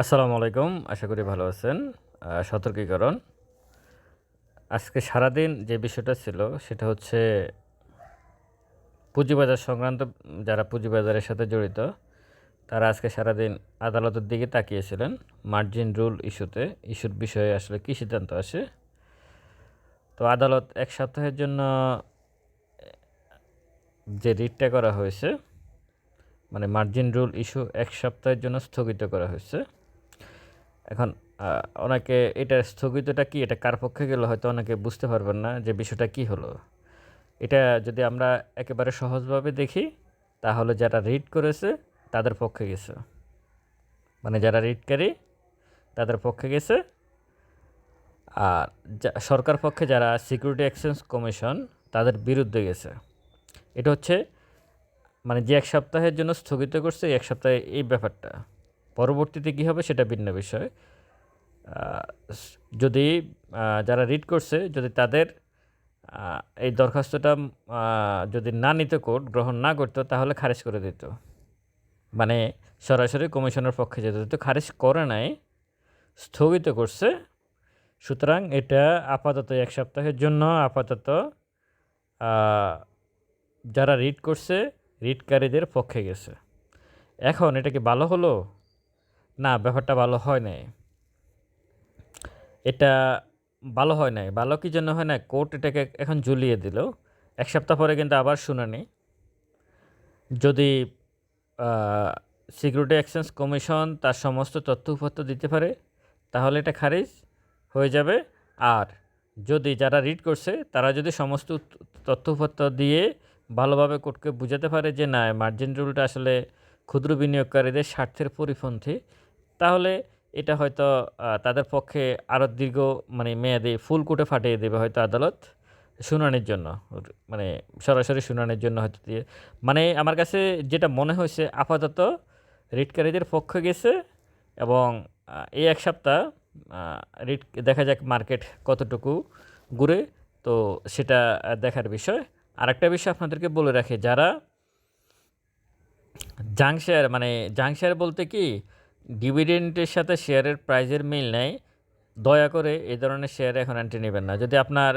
আসসালামু আলাইকুম, আশা করি ভালো আছেন। সতর্কীকরণ। আজকে সারাদিন যে বিষয়টা ছিল, সেটা হচ্ছে পুঁজিবাজার সংক্রান্ত, যারা পুঁজিবাজারের সাথে জড়িত, তারা আজকে সারাদিন আদালতের দিকে তাকিয়েছিলেন মার্জিন রুল ইস্যুতে ইস্যুর বিষয়ে আসলে কী সিদ্ধান্ত আসে? তো আদালত এক সপ্তাহের জন্য যে রিটটা করা হয়েছে মানে মার্জিন রুল ইস্যু এক সপ্তাহের জন্য স্থগিত করা হয়েছে এখন অনেকে এটা স্থগিতটা কি? এটা কার পক্ষে গেল? হয়তো অনেকে বুঝতে পারবেন না যে বিষয়টা কি হলো। এটা যদি আমরা একেবারে সহজভাবে দেখি, তাহলে যারা রিড করেছে, তাদের পক্ষে গেছে। মানে যারা রিডকারী, তাদের পক্ষে গেছে। আর সরকার পক্ষে যারা সিকিউরিটি এক্সচেঞ্জ কমিশন তাদের বিরুদ্ধে গেছে। এটা হচ্ছে মানে যে এক সপ্তাহের জন্য স্থগিত করছে এক সপ্তাহে এই ব্যাপারটা। পরবর্তীতে কী হবে সেটা ভিন্ন বিষয়। যদি যারা রিড করছে, যদি তাদের এই দরখাস্তটা যদি না নিত কোর্ট গ্রহণ না করতো, তাহলে খারিজ করে দিত। মানে সরাসরি কমিশনের পক্ষে যেত। তো খারিজ করে নাই, স্থগিত করছে, সুতরাং এটা আপাতত এক সপ্তাহের জন্য আপাতত যারা রিড করছে রিডকারীদের পক্ষে গেছে। এখন এটা কি ভালো হলো? না, ব্যাপারটা ভালো হয় নাই। এটা ভালো হয় নাই। ভালো কি জন্য হয় না কোর্ট এটাকে এখন ঝুলিয়ে দিল। এক সপ্তাহ পরে কিন্তু আবার শুনানি। যদি সিকিউরিটি এক্সচেঞ্জ কমিশন তার সমস্ত তথ্য উপাত্ত দিতে পারে, তাহলে এটা খারিজ হয়ে যাবে। আর যদি যারা রিড করছে, তারা যদি সমস্ত তথ্য উপাত্ত দিয়ে ভালোভাবে কোর্টকে বুঝাতে পারে যে, না মার্জিন রুলটা আসলে ক্ষুদ্র বিনিয়োগকারীদের স্বার্থের পরিপন্থী তাহলে এটা হয়তো তাদের পক্ষে আরও দীর্ঘ মানে মেয়াদে ফুল কোর্টে ফাটিয়ে দেবে হয়তো আদালত শুনানির জন্য। মানে সরাসরি শুনানির জন্য হয়তো দিয়ে। মানে আমার কাছে যেটা মনে হয়েছে, আপাতত রিটকারীদের পক্ষে গেছে এবং এই এক সপ্তাহ রিট, দেখা যাক মার্কেট কতটুকু ঘুরে। তো সেটা দেখার বিষয়। আরেকটা বিষয় আপনাদেরকে বলে রাখি, যারা জাং শেয়ার মানে জাং শেয়ার বলতে কি ডিভিডেন্টের সাথে শেয়ারের প্রাইজের মিল নেই। দয়া করে এই ধরনের শেয়ার এখন এন্ট্রি নেবেন না। যদি আপনার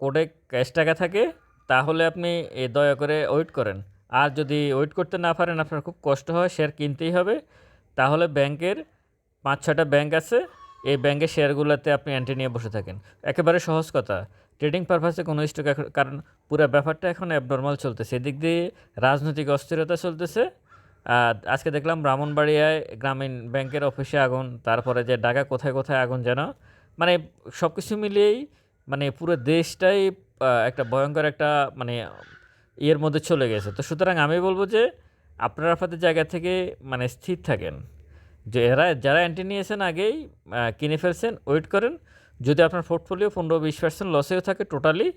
কোডে ক্যাশ টাকা থাকে, তাহলে আপনি এ দয়া করে ওয়েট করেন। আর যদি ওয়েট করতে না পারেন, আপনার খুব কষ্ট হয় শেয়ার কিনতেই হবে, তাহলে ব্যাংকের পাঁচ ছটা ব্যাংক আছে, এই ব্যাংকের শেয়ারগুলোতে আপনি এন্ট্রি নিয়ে বসে থাকেন। একেবারে সহজ কথা। ট্রেডিং পারপাসে কোনো স্টক কারণ পুরো ব্যাপারটা এখন অ্যাবনর্মাল চলতেছে। এদিক দিয়ে রাজনৈতিক অস্থিরতা চলতেছে আজকে দেখলাম ব্রাহ্মণবাড়িয়ায় গ্রামীণ ব্যাংকের অফিসে আগুন, তারপরে যে ঢাকা কোথায় কোথায় আগুন যেন মানে সব কিছু মিলিয়েই মানে পুরো দেশটাই একটা ভয়ঙ্কর একটা মানে ইয়ের মধ্যে চলে গেছে। তো সুতরাং আমি বলব যে আপনারা আপনাদের জায়গা থেকে মানে স্থির থাকেন। যে এরা, যারা অ্যান্টি নিয়েছেন আগেই কিনে ফেলছেন ওয়েট করেন। যদি আপনার পোর্টফোলিও পনেরো বিশ পার্সেন্ট লসেও থাকে টোটালি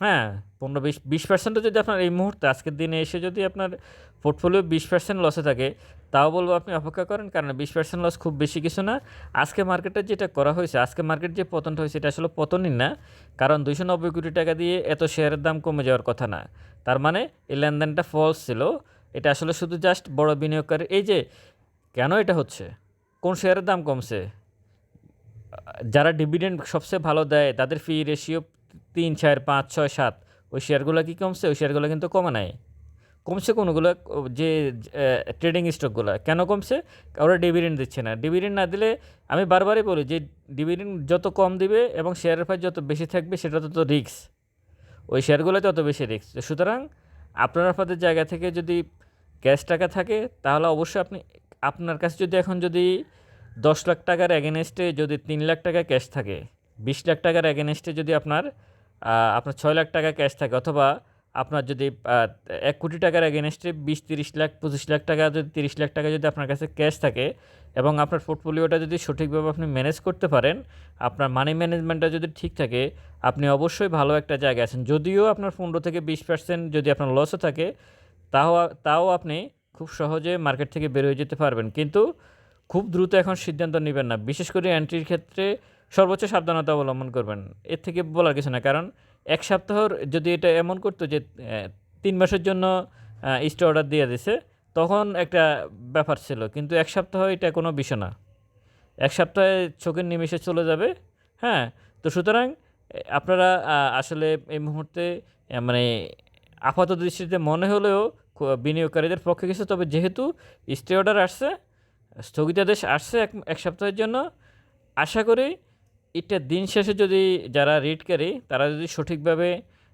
হ্যাঁ পনেরো বিশ বিশ পার্সেন্টও যদি আপনার এই মুহূর্তে, আজকের দিনে এসে যদি আপনার পোর্টফোলিও বিশ পার্সেন্ট লসে থাকে, তাও বলব আপনি অপেক্ষা করেন, কারণ বিশ পার্সেন্ট লস খুব বেশি কিছু না। আজকে মার্কেটে যেটা করা হয়েছে, আজকে মার্কেট যে পতনটা হয়েছে, এটা আসলে পতনই না, কারণ দুইশো নব্বই কোটি টাকা দিয়ে এত শেয়ারের দাম কমে যাওয়ার কথা না। তার মানে এই লেনদেনটা ফলস ছিল। এটা আসলে শুধু জাস্ট বড় বিনিয়োগকারী, এই যে কেন এটা হচ্ছে? কোন শেয়ারের দাম কমছে? যারা ডিভিডেন্ড সবচেয়ে ভালো দেয়, তাদের ফি রেশিও তিন চার পাঁচ ছয় সাত। ওই শেয়ারগুলো কি কমছে? ওই শেয়ারগুলো কিন্তু কমে নাই। কমছে কোনগুলো? যে ট্রেডিং স্টকগুলো। কেন কমছে? ওরা ডিভিডেন্ড দিচ্ছে না। ডিভিডেন্ড না দিলে আমি বারবারই বলি যে, ডিভিডেন্ড যত কম দিবে এবং শেয়ারের প্রাইস যত বেশি থাকবে, সেটা তত রিস্ক। ওই শেয়ারগুলো তত বেশি রিস্ক। সুতরাং আপনার আপনাদের জায়গা থেকে যদি ক্যাশ টাকা থাকে, তাহলে অবশ্যই আপনি, আপনার কাছে যদি এখন যদি দশ লাখ টাকার এগেনস্টে যদি তিন লাখ টাকা ক্যাশ থাকে, বিশ লাখ টাকার এগেনস্টে যদি আপনার আপনার ছয় লাখ টাকা ক্যাশ থাকে অথবা আপনার যদি এক কোটি টাকার এগেনস্টে বিশ, তিরিশ লাখ, পঁচিশ লাখ টাকা, যদি তিরিশ লাখ টাকা যদি আপনার কাছে ক্যাশ থাকে এবং আপনার পোর্টফোলিওটা যদি সঠিকভাবে আপনি ম্যানেজ করতে পারেন, আপনার মানি ম্যানেজমেন্টটা যদি ঠিক থাকে, আপনি অবশ্যই ভালো একটা জায়গায় আছেন। যদিও আপনার পনেরো থেকে বিশ পার্সেন্ট যদি আপনার লসও থাকে, তাও তাও আপনি খুব সহজে মার্কেট থেকে বের হয়ে যেতে পারবেন। কিন্তু খুব দ্রুত এখন সিদ্ধান্ত নেবেন না। বিশেষ করে এন্ট্রির ক্ষেত্রে সর্বোচ্চ সাবধানতা অবলম্বন করবেন। এর থেকে বলার কিছু না কারণ এক সপ্তাহর যদি এটা এমন করতো যে তিন মাসের জন্য স্টে অর্ডার দিয়ে দিছে, তখন একটা ব্যাপার ছিল। কিন্তু এক সপ্তাহ এটা কোনো বিষয় না। এক সপ্তাহে চোখের নিমেষে চলে যাবে হ্যাঁ? তো সুতরাং আপনারা আসলে এই মুহূর্তে মানে আপাত দৃষ্টিতে মনে হলেও বিনিয়োগকারীদের পক্ষে কিছু, তবে যেহেতু স্টে অর্ডার আসছে, স্থগিতাদেশ আসছে এক এক সপ্তাহের জন্য, আশা করি এটা দিন শেষে যদি যারা রিডকারী তারা যদি সঠিকভাবে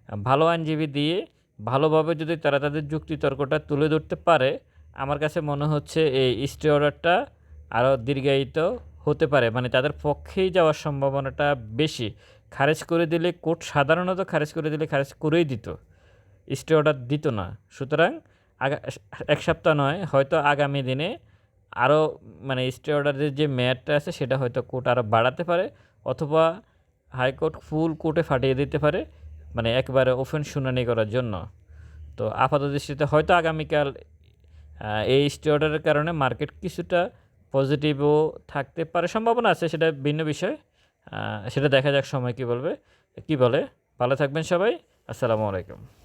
ভালো আইনজীবী দিয়ে ভালোভাবে যদি তারা তাদের যুক্তিতর্কটা তুলে ধরতে পারে, আমার কাছে মনে হচ্ছে এই স্টে অর্ডারটা আরও দীর্ঘায়িত হতে পারে। মানে তাদের পক্ষেই যাওয়ার সম্ভাবনাটা বেশি। খারেজ করে দিলে কোর্ট সাধারণত খারেজ করে দিলে খারেজ করেই দিত। স্টে অর্ডার দিত না। সুতরাং এক সপ্তাহ নয়, হয়তো আগামী দিনে আরও মানে স্টে অর্ডারের যে মেয়াদটা আছে, সেটা হয়তো কোর্ট আরও বাড়াতে পারে। অথবা হাইকোর্ট ফুল কোর্টে ফাটিয়ে দিতে পারে মানে একবারে ওপেন শুনানি করার জন্য। তো আপাত দৃষ্টিতে হয়তো আগামীকাল এই স্টে অর্ডারের কারণে মার্কেট কিছুটা পজিটিভও থাকতে পারে, সম্ভাবনা আছে, সেটা ভিন্ন বিষয়। সেটা দেখা যাক সময় কী বলবে, কী বলে। ভালো থাকবেন সবাই, আসসালামু আলাইকুম।